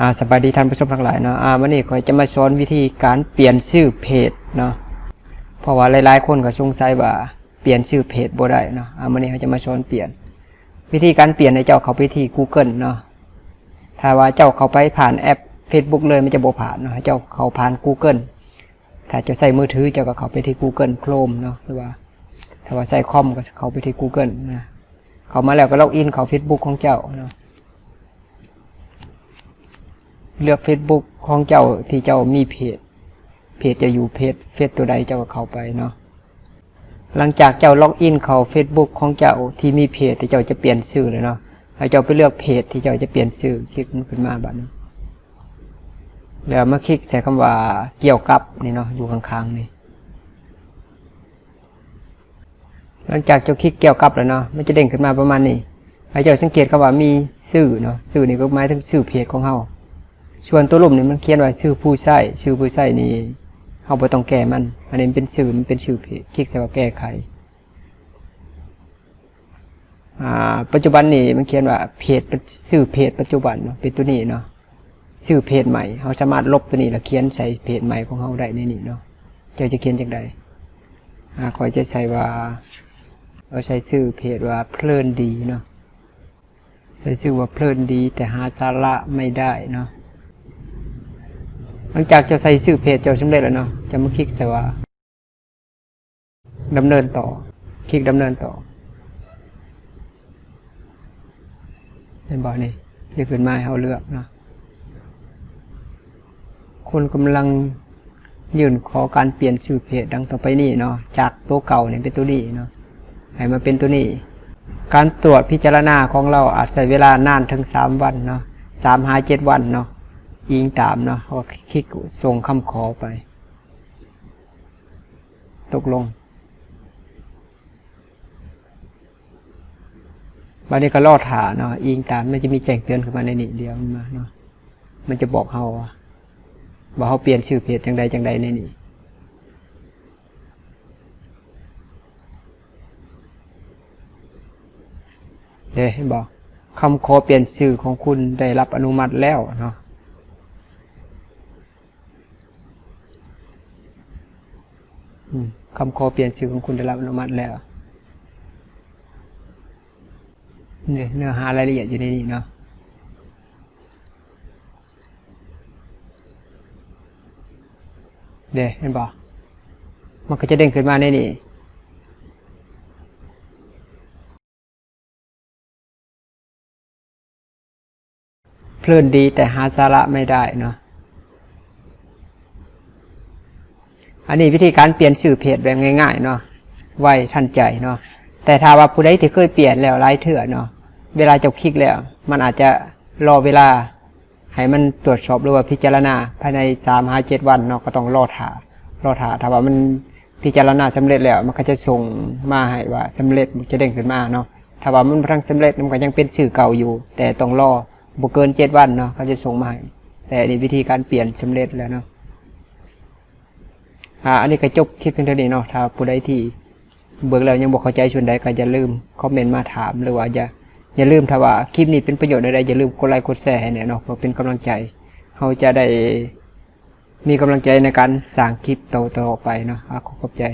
อ่าสบายดีท่านผู้ชมทั้งหลายเนาะอ่าวันนี้ขอยจะมาสอนวิธีการเปลี่ยนชื่อเพจเนาะเพราะว่าหลายๆคนก็สงสัยว่าเปลี่ยนชื่อเพจบ่ได้เนาะอ่าวันนี้เขาจะมาสอนเปลี่ยน วิธีการเปลี่ยนในเจ้าเขาไปที่ Google เนาะถ้าว่าเจ้าเขาไปผ่านแอป Facebook เลยมันจะบ่ผ่านเนาะเจ้าเขาผ่าน Google ถ้าจะใส่มือถือเจ้าก็เขาไปที่ Google Chrome เนาะหรือว่า ถ้าว่าใส่คอมก็เขาไปที่ Google นะเขามาแล้วก็ล็อกอินเขา Facebook ของเจ้าเนาะ เลือก Facebook ของเจ้าที่เจ้ามีเพจ เพจจะอยู่เพจเฟซตัวใดเจ้าก็เข้าไปเนาะหลังจากเจ้าล็อกอินเข้า Facebook ของเจ้าที่มีเพจที่เจ้าจะเปลี่ยนชื่อเลยเนาะให้เจ้าไปเลือกเพจที่เจ้าจะเปลี่ยนชื่อคลิกขึ้นมาบัดนี้แล้วมาคลิกใส่คำว่าเกี่ยวกับนี่เนาะอยู่ข้างๆนี่หลังจากเจ้าคลิกเกี่ยวกับแล้วเนาะมันจะเด้งขึ้นมาประมาณนี้ให้เจ้าสังเกตคำว่ามีชื่อเนาะชื่อนี่ก็หมายถึงชื่อเพจของเฮา ส่วนตัวลุ่มนี่มันเขียนไว่าชื่อผู้ใช้ชื่อผู้ใช้นี่เฮาบ่ต้องแก้มัน อันนี้เป็นชื่อมันเป็นชื่อเพจคลิกใส่ว่าแก้ไขปัจจุบันนี่มันเขียนว่าเพจชื่อเพจปัจจุบันเนาะเป็นตัวนี้เนาะชื่อเพจใหม่เฮาสามารถลบตัวนี้แล้วเขียนใส่เพจใหม่ของเฮาได้ในนี้เนาะเจ้าจะเขียนจังไดอ่าขอยจะใส่ว่าเอาใช้ชื่อเพจว่าเพลินดีเนาะใส่ชื่อว่าเพลินดีแต่หาสาระไม่ได้เนาะ ลังจากจะใส่ชื่อเพจเจ้าสำเร็จแล้วเนาะจะมาคลิกใส่ว่าดำเนินต่อ คลิกดำเนินต่อเห็นบอกนี่จะขึ้นมาให้เราเลือกเนาะคนกำลังยื่นขอการเปลี่ยนชื่อเพจดังต่อไปนี้เนาะจากตัวเก่าเนี่ยเป็นตัวนี้เนาะให้มาเป็นตัวนี้ การตรวจพิจารณาของเราอาจใช้เวลานานถึงสามวันเนาะสามหาเจ็ดวันเนาะ ยิงตามเนาะก็คลิกส่งคำขอไป ตกลงบันนี้ก็รอดหาเนาะยิงตามมันจะมีแจ้งเตือนขึ้นมาในนี้เดียวมาเนาะมันจะบอกเขาว่าว่าเขาเปลี่ยนชื่อเพจจังใดจังใดในนี้เด้บอกคำขอเปลี่ยนชื่อของคุณได้รับอนุมัติแล้วเนาะ อืม คำขอเปลี่ยนชื่อของคุณได้รับอนุมัติแล้วเนี่ยเนื้อหารายละเอียดอยู่ในนี้เนาะเดี๋ยวเห็นบอกมันก็จะเด้งขึ้นมาในนี้เพลินดีแต่หาสาระไม่ได้เนาะ อันนี้วิธีการเปลี่ยนชื่อเพจแบบง่ายๆเนาะไวทันใจเนาะแต่ถ้าว่าผู้ใดที่เคยเปลี่ยนแล้วหลายเถื่อเนาะเวลาจะคลิกแล้ว มันอาจจะรอเวลา ให้มันตรวจสอบหรือว่าพิจารณาภายในสามห้าเจ็ดวันเนาะก็ต้องรอถารอถาถ้าว่ามันพิจารณาสำเร็จแล้วมันก็จะส่งมาให้ว่าสำเร็จมันจะเด้งขึ้นมาเนาะถ้าว่ามันพังสำเร็จมันก็ยังเป็นชื่อเก่าอยู่ แต่ต้องรอบุเกินเจ็ดวันเนาะเขาจะส่งมาให้แต่นนี้วิธีการเปลี่ยนสำเร็จแล้วเนาะ อ่าอันนี้ก็จบคลิปเพียงเท่านี้เนาะถ้าผู้ใดที่เบิกแล้วยังบอกเข้าใจส่วนใดก็อย่าลืมคอมเมนต์มาถามหรือว่าอย่าอย่าลืมถ้าว่าคลิปนี้เป็นประโยชน์ใดๆอย่าลืมกดไลค์กดแชร์ให้เนี่ยเนาะเพื่อเป็นกำลังใจเราจะได้มีกำลังใจในการสร้างคลิปต่อๆไปเนาะอะขอขอบใจ